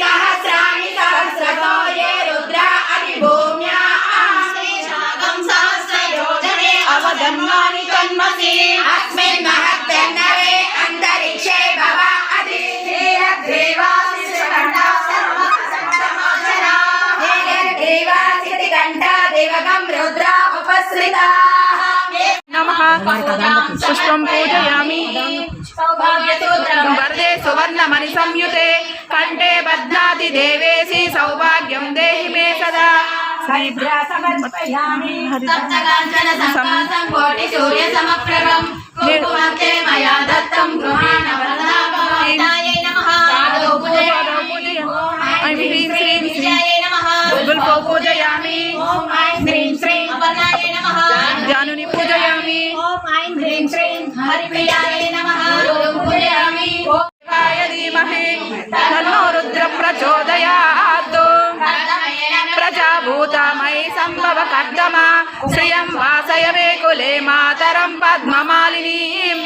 सहस्राणि सहस्रतो ये रुद्रा अतिभूम्या अवदन्वानि तन्मसि अस्मिन् महत्तन्नवे अन्तरिक्षे भव अधिदेवासितिकण्ठा देवकं रुद्रा उपसृताः नमः पुष्पं पूजयामि वरदे सुवर्णमणि संयुते कण्ठे बध्नाति देवेशि सौभाग्यं देहि मे सदा समर्पयामि सप्तकाञ्चन सम्पातं ऐं ह्रीं श्रीं हरिप्रियाय नमः गुरुं पूजयामि ॐ शिवाय धीमहि तन्नो रुद्र प्रचोदयात् प्रजाभूतामयि सम्भव कर्दमा श्रियं वासय मे कुले मातरं पद्ममालिनीम्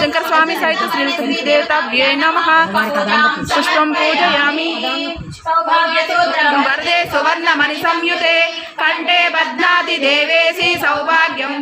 शङ्कर स्वामी सहित श्री देवताभ्ये नमः पुष्पं पूजयामि सौभाग्यसूत्रं वरदे सुवर्णमणि संयुते कण्ठे बध्नाति देवेशि सौभाग्यं देहि मे सदा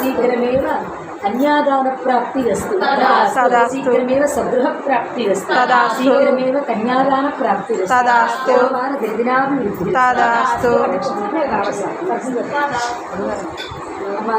शीघ्रमेव कन्यादानप्राप्तिरस्तु तदास्तु। शीघ्रमेव सगृहप्राप्तिरस्तु तदास्तु। शीघ्रमेव कन्यादानप्राप्तिरस्तु तदास्तु। दिनाभिवृद्धिः तदास्तु। अमा